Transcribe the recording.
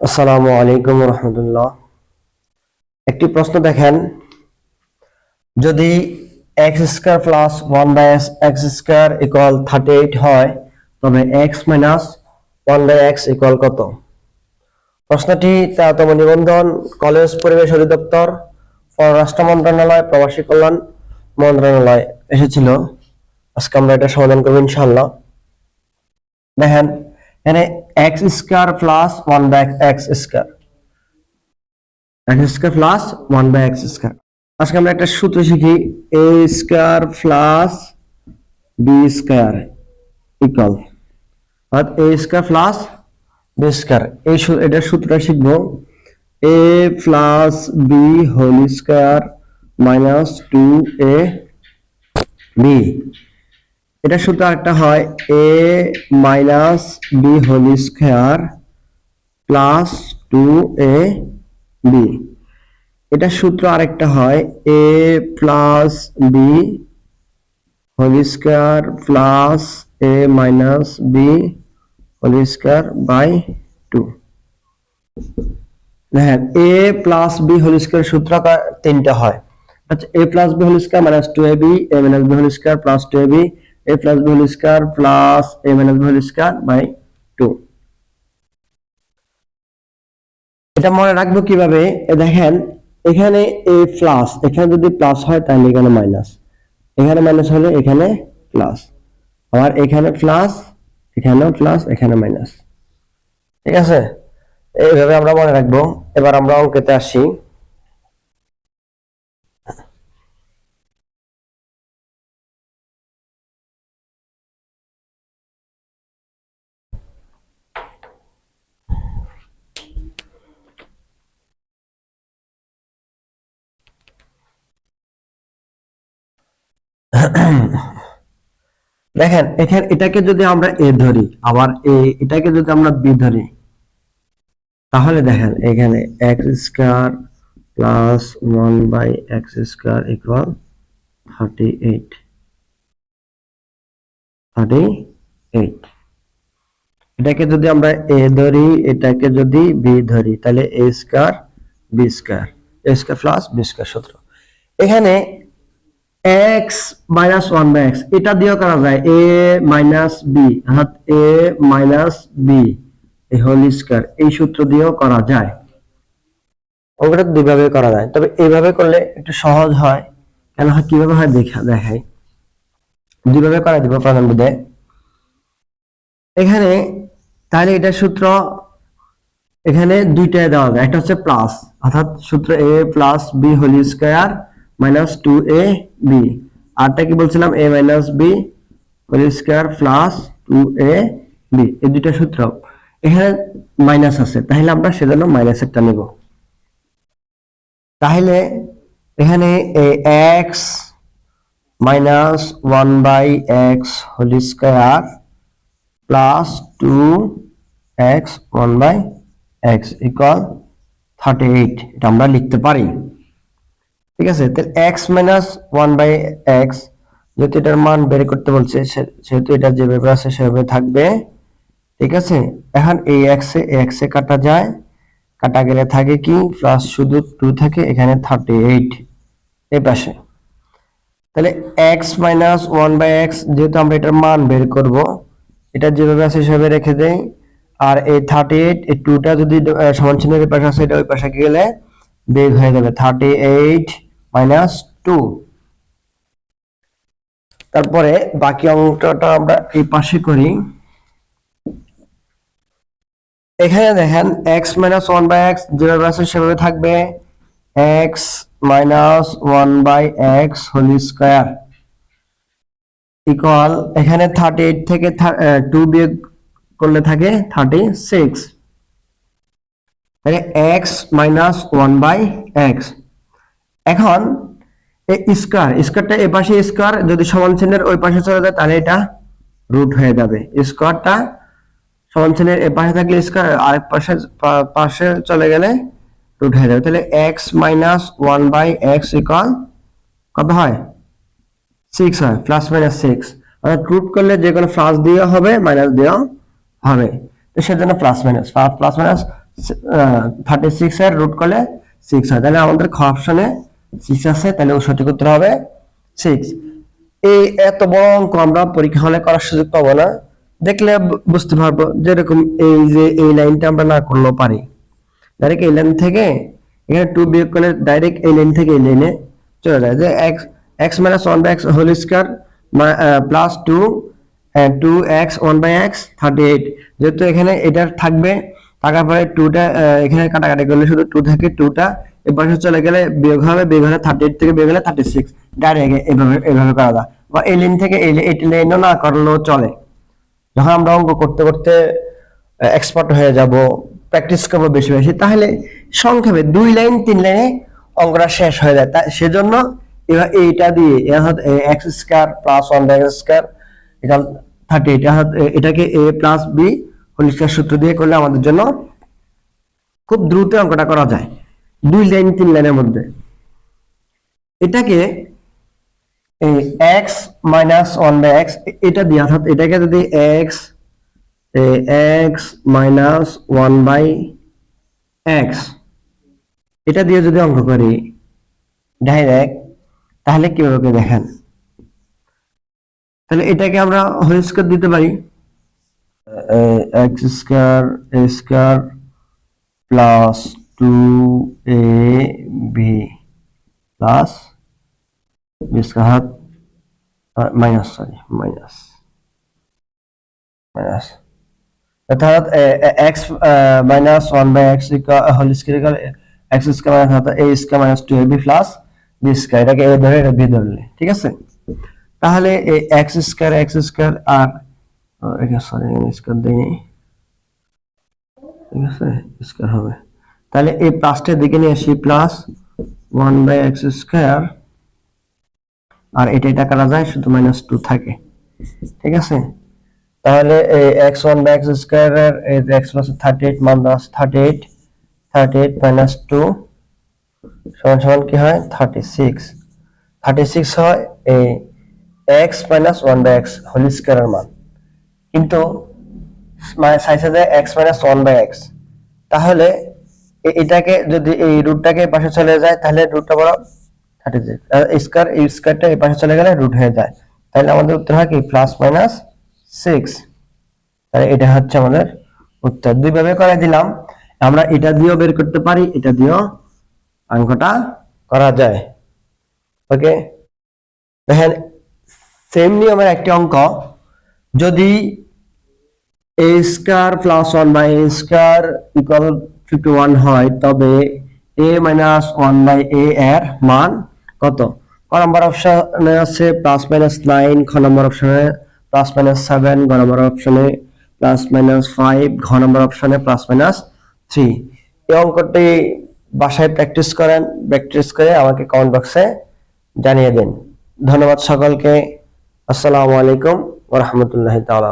আসসালামু আলাইকুম রহমতুল্লাহ। একটি প্রশ্ন দেখেন, যদি X square plus one by X square equal thirty eight হয়, তবে X minus one by X equal কত? প্রশ্নটি তেরোতম নিবন্ধন, কলেজ পরিবেশ অধিদপ্তর, পররাষ্ট্র মন্ত্রণালয়, প্রবাসী কল্যাণ মন্ত্রণালয় এসেছিল। আজকে আমরা এটা সমাধান করব ইনশাল্লাহ দেখেন এখানে X square plus one by X square X square plus one by X square আজকে আমরা একটা সূত্র শিখি A square plus B square equal অর্থাৎ A square plus B square এই সূ- এটার সূত্রটা শিখব A plus B whole square minus two A B এটা সূত্র আরেকটা হয় A minus B whole square plus two A B এটা সূত্র আরেকটা হয় A plus B whole square plus A minus B whole square by two দেখেন A plus B whole square সূত্র তিনটা হয়। আচ্ছা A plus B whole square minus two A B A minus B whole square plus two A B A plus B whole square plus A minus B whole square by two এটা মনে রাখব কীভাবে? দেখেন, এখানে এ plus এখানে যদি plus হয় তাহলে এখানে মাইনাস এখানে মাইনাস হলে এখানে প্লাস আবার এখানে প্লাস এখানেও প্লাস এখানে মাইনাস ঠিক আছে? এইভাবে আমরা মনে রাখব। এবার আমরা অঙ্কেতে আসি। দেখেন, এখানে এটাকে যদি আমরা এ ধরি, আবার এটাকে যদি আমরা বি ধরি, তাহলে দেখেন, এখানে X square plus one by X square equal thirty eight thirty eight এটাকে যদি আমরা এ ধরি, এটাকে যদি বি ধরি, তাহলে A square B square A square plus B square সূত্র। এখানে X minus one by X এটা দিয়েও করা যায় এ মাইনাস বি অর্থাৎ এ মাইনাস বি এই হোল স্কোয়ার এই সূত্র দিয়েও করা যায়। অঙ্কটা দুইভাবে করা যায়, তবে এইভাবে করলে একটু সহজ হয়, কেন হয়, কীভাবে হয় দেখা, দেখাই। দুইভাবে করা দিব প্রাণান্বিদে এখানে, তাহলে এটা সূত্র এখানে দুইটায় দেওয়া যায়, একটা হচ্ছে প্লাস অর্থাৎ সূত্র A plus B whole square minus two A B আরটা কি বলছিলাম? A minus B whole square plus two A B এই দুইটা সূত্র। এখানে মাইনাস আছে। তাহলে আমরা সেজন্য মাইনাসেরটা নেব। তাহলে এখানে X minus one by X whole square plus two X one by X equal thirty eight এটা আমরা লিখতে পারি। ঠিক আছে? তাহলে X minus one by X যেহেতু এটার মান বের করতে বলছে সেহেতু এটা যেভাবে আছে, সেভাবে থাকবে। ঠিক আছে? এখন এই এক্স এ এক্স এ কাটা যায়। কাটা গেলে থাকে কি? প্লাস শুধু টু থাকে, এখানে থার্টি এইট এই পাশে। তাহলে X minus one by X যেহেতু আমরা এটার মান বের করব, এটা যেভাবে আছে, সেভাবে রেখে দেই। আর এই থার্টি এইট এই টুটা যদি সমান চিহ্নের পাশে আছে, এটা ওই পাশে গেলে বেগ হয়ে যাবে। Thirty eight minus two. তারপরে বাকি অঙ্কটা আমরা এই পাশে করি। এখানে দেখেন X minus one by X যেভাবে আছে সেভাবে থাকবে। X minus one by X whole square equal এখানে থার্টি এইট থেকে টু বিয়োগ করলে থাকে thirty six X minus one by X এখন স্কোয়ার স্কোয়ারটা এ পাশে স্কোয়ার যদি সমান চিহ্নের ওই পাশে চলে যায়, তাহলে এটা রুট হয়ে যাবে। স্কোয়ারটা সমান চিহ্নের এ পাশে থাকলে স্কোয়ার আরেক পাশে পাশে চলে গেলে রুট হয়ে যাবে। তাহলে X minus one by X equal কত হয়? সিক্স হয় প্লাস মাইনাস সিক্স অর্থাৎ রুট করলে যে কোনো প্লাস দেওয়া হবে মাইনাস দেওয়া হবে। তো সেজন্য plus minus plus minus thirty six এর রুট করলে সিক্স হয়। তাহলে আমাদের খ অপশনে সিক্স আছে, তাহলে ও সঠিক উত্তর হবে সিক্স এই এত বড় অঙ্ক আমরা পরীক্ষা হলে করার সুযোগ পাবো না। দেখলে বুঝতে পারব যেরকম এই যে এই লাইনটা আমরা না করলেও পারি। ডাইরেক্ট এই লাইন থেকে এখানে টু বিয়োগ করলে ডাইরেক্ট এই লাইন থেকে এই লাইনে চলে যায়। যে X X minus one by X whole square plus two two X one by X thirty eight যেহেতু এখানে এটা থাকবে, থাকার পরে টুটা এখানে কাটাকাটি করলে শুধু টু থাকে টুটা এবার চলে গেলে বিয়োগ হবে, বিয়োগ হলে থার্টি এইট থেকে বিয়োগ হলে থার্টি সিক্স ডাইরেক্ট এভাবে এভাবে করা যায়। বা এই লাইন থেকে এই এই লাইনও না করলেও চলে। যখন আমরা অঙ্ক করতে করতে এক্সপার্ট হয়ে যাব প্র্যাকটিস করব বেশি বেশি, তাহলে সংক্ষেপে দুই লাইন তিন লাইনে অঙ্কটা শেষ হয়ে যায়। তা, সেজন্য এবার এইটা দিয়ে X square plus one by square এখান থার্টি এটা এটাকে A plus B whole square সূত্র দিয়ে করলে আমাদের জন্য খুব দ্রুত অঙ্কটা করা যায়। দুই লাইন, তিন লাইনের মধ্যে। এটাকে X minus one by X এটা দিয়ে, অর্থাৎ এটাকে যদি X X minus one by X এটা দিয়ে যদি অঙ্ক করি ডাইরেক্ট তাহলে কীভাবে দেখেন? তাহলে এটাকে আমরা হোল স্কোয়ার দিতে পারি। X square square plus two A B plus B square minus sorry minus minus অর্থাৎ X minus one by X whole square X square minus অর্থাৎ A square minus two A B plus B square এটাকে এ ধরে এটা B ধরলে ঠিক আছে তাহলে X square X square আর সরি স্কোয়ার দিইনি ঠিক আছে স্কোয়ার হবে তাহলে এই প্লাসটার দিকে নিয়ে আসি, plus one by X square, আর এটা এটা করা যায়? শুধু মাইনাস টু থাকে। ঠিক আছে? তাহলে এই এক্স ওয়ান বাই এক্স স্কোয়ারের X plus thirty eight minus thirty eight thirty eight minus two সমান সমান কি হয়? থার্টি সিক্স থার্টি সিক্স হয় এই X minus one by X whole স্কোয়ারের মান। কিন্তু সাইজে দেয় X minus one by X. তাহলে এটাকে যদি এই রুটটাকে পাশে চলে যায়, তাহলে রুটটা বড় থার্টি সিক্স স্কোয়ার এই স্কোয়ারটা এই পাশে চলে গেলে রুট হয়ে যায়। তাহলে আমাদের উত্তর হয় কি? প্লাস মাইনাস সিক্স তাহলে এটা হচ্ছে আমাদের উত্তর। দুইভাবে করে দিলাম। আমরা এটা দিয়েও বের করতে পারি, এটা দিয়েও অঙ্কটা করা যায়। ওকে? দেখেন সেম নিয়মের একটি অঙ্ক। যদি A square plus one by A square equal fifty one হয়, তবে A minus one by A এর মান কত? ক নম্বর অপশনে আছে প্লাস মাইনাস নাইন খ নম্বর অপশনে প্লাস মাইনাস সেভেন গ নম্বর অপশনে প্লাস মাইনাস ফাইভ ঘ নম্বর অপশনে প্লাস মাইনাস থ্রি এই অঙ্কটি বাসায় প্র্যাকটিস করেন প্র্যাকটিস করে আমাকে কমেন্ট বক্সে জানিয়ে দিন। ধন্যবাদ সকলকে। আসসালামু আলাইকুম ওরহমতুল্লাহ তাআলা